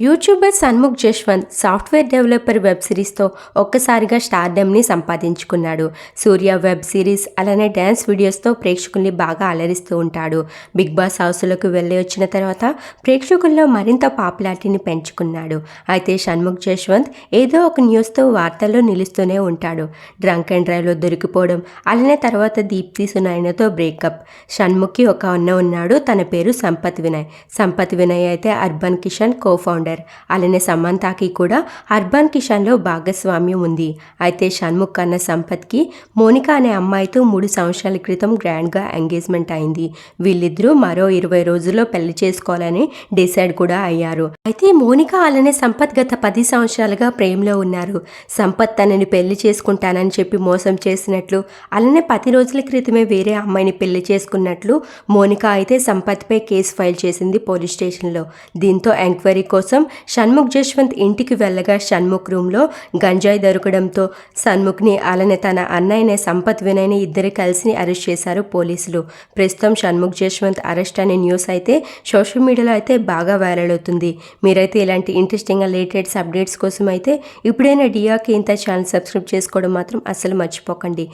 YouTuber Shanmukh Jaswanth software developer web సిరీస్తో ఒక్కసారిగా స్టార్డమ్ని సంపాదించుకున్నాడు. సూర్య వెబ్ సిరీస్ అలానే డ్యాన్స్ వీడియోస్తో ప్రేక్షకుల్ని బాగా అలరిస్తూ ఉంటాడు. బిగ్ బాస్ హౌస్లోకి వెళ్ళి వచ్చిన తర్వాత ప్రేక్షకుల్లో మరింత పాపులారిటీని పెంచుకున్నాడు. అయితే షణ్ముఖ్ జశ్వంత్ ఏదో ఒక న్యూస్తో వార్తల్లో నిలుస్తూనే ఉంటాడు. డ్రంక్ అండ్ డ్రైవ్లో దొరికిపోవడం అలానే తర్వాత దీప్తి సునాయనతో బ్రేకప్. షణ్ముఖ్కి ఒక అన్న ఉన్నాడు తన పేరు సంపత్ వినయ్. సంపత్ వినయ్ అయితే అర్బన్ కిషన్ కో ఫౌండర్ అలానే సమంతాకి కూడా అర్బన్ కిషన్లో భాగస్వామ్యం ఉంది. అయితే షణ్ముఖ్ అన్న సంపత్కి మోనికా అనే అమ్మాయితో మూడు సంవత్సరాల క్రితం గ్రాండ్గా ఎంగేజ్మెంట్ అయింది. వీళ్ళిద్దరూ మరో ఇరవై రోజుల్లో పెళ్ళి చేసుకోవాలని డిసైడ్ కూడా అయ్యారు. అయితే మోనిక అలానే సంపత్ గత పది సంవత్సరాలుగా ప్రేమలో ఉన్నారు. సంపత్ తనని పెళ్ళి చేసుకుంటానని చెప్పి మోసం చేసినట్లు అలానే పది రోజుల క్రితమే వేరే అమ్మాయిని పెళ్ళి చేసుకున్నట్లు మోనిక అయితే సంపత్పై కేసు ఫైల్ చేసింది పోలీస్ స్టేషన్లో. దీంతో ఎంక్వైరీ కోసం షణ్ముఖ్ జశ్వంత్ ఇంటికి వెళ్ళగా షణ్ముఖ్ రూమ్లో గంజాయి దొరకడంతో షణ్ముఖ్ని అలానే తన అన్నయ్యనే సంపత్ వినయ్ని ఇద్దరు కలిసి అరెస్ట్ చేశారు పోలీసులు. ప్రస్తుతం షణ్ముఖ్ జశ్వంత్ అరెస్ట్ అనే న్యూస్ అయితే సోషల్ మీడియాలో అయితే బాగా వైరల్ అవుతుంది. మీరైతే ఇలాంటి ఇంట్రెస్టింగ్ లేటెస్ట్ అప్డేట్స్ కోసం అయితే ఇప్పుడైనా డియాకి ఇంత ఛానల్ సబ్స్క్రైబ్ చేసుకోవడం మాత్రం అస్సలు మర్చిపోకండి.